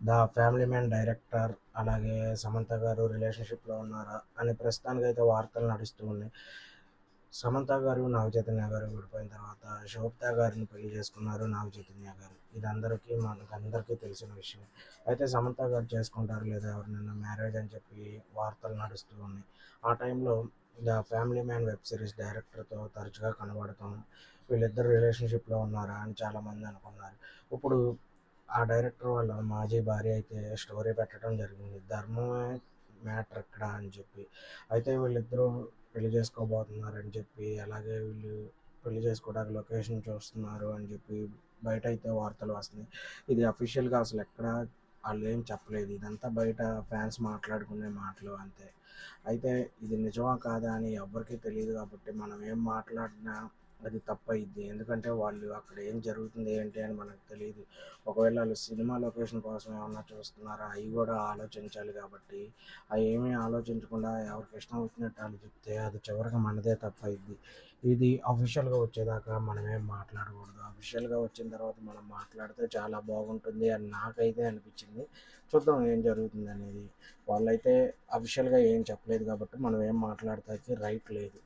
The family man director అలాగే సమంత గారు రిలేషన్షిప్లో ఉన్నారా అని ప్రస్తుతానికైతే వార్తలు నడుస్తూ ఉన్నాయి. సమంత గారు నాగ చైతన్య గారు విడిపోయిన తర్వాత శోభితా గారిని పెళ్ళి చేసుకున్నారు నాగ చైతన్య గారు. ఇది అందరికీ మనకు అందరికీ తెలిసిన విషయం అయితే సమంత గారు చేసుకుంటారు లేదా ఎవరినైనా మ్యారేజ్ అని చెప్పి వార్తలు నడుస్తూ ఉన్నాయి. ఆ టైంలో the family man web series డైరెక్టర్తో తరచుగా కనబడతాం వీళ్ళిద్దరు రిలేషన్షిప్లో ఉన్నారా అని చాలామంది అనుకున్నారు. ఇప్పుడు ఆ డైరెక్టర్ వాళ్ళ మాజీ భార్య అయితే స్టోరీ పెట్టడం జరిగింది. ధర్మమే మ్యాటర్ ఎక్కడ అని చెప్పి. అయితే వీళ్ళిద్దరూ పెళ్ళి చేసుకోబోతున్నారని చెప్పి అలాగే వీళ్ళు పెళ్ళి చేసుకోవడానికి లొకేషన్ చూస్తున్నారు అని చెప్పి బయట అయితే వార్తలు వస్తున్నాయి. ఇది అఫీషియల్గా అసలు ఎక్కడ వాళ్ళు ఏం చెప్పలేదు. ఇదంతా బయట ఫ్యాన్స్ మాట్లాడుకునే మాటలు అంతే. అయితే ఇది నిజమా కాదా అని ఎవరికీ తెలియదు కాబట్టి మనం ఏం మాట్లాడినా అది తప్పయిద్ది ఎందుకంటే వాళ్ళు అక్కడ ఏం జరుగుతుంది ఏంటి అని మనకు తెలియదు ఒకవేళ వాళ్ళు సినిమా లొకేషన్ కోసం ఏమన్నా చూస్తున్నారా అవి కూడా ఆలోచించాలి కాబట్టి అవి ఏమీ ఆలోచించకుండా ఎవరికి ఇష్టం వచ్చినట్టు వాళ్ళు చెప్తే అది చివరికి మనదే తప్పయిద్ది ఇది అఫీషియల్గా వచ్చేదాకా మనం ఏం మాట్లాడకూడదు అఫీషియల్గా వచ్చిన తర్వాత మనం మాట్లాడితే చాలా బాగుంటుంది అని నాకైతే అనిపించింది. చూద్దాం ఏం జరుగుతుంది అనేది. వాళ్ళైతే అఫీషియల్గా ఏం చెప్పలేదు కాబట్టి మనం ఏం మాట్లాడటానికి రైట్ లేదు.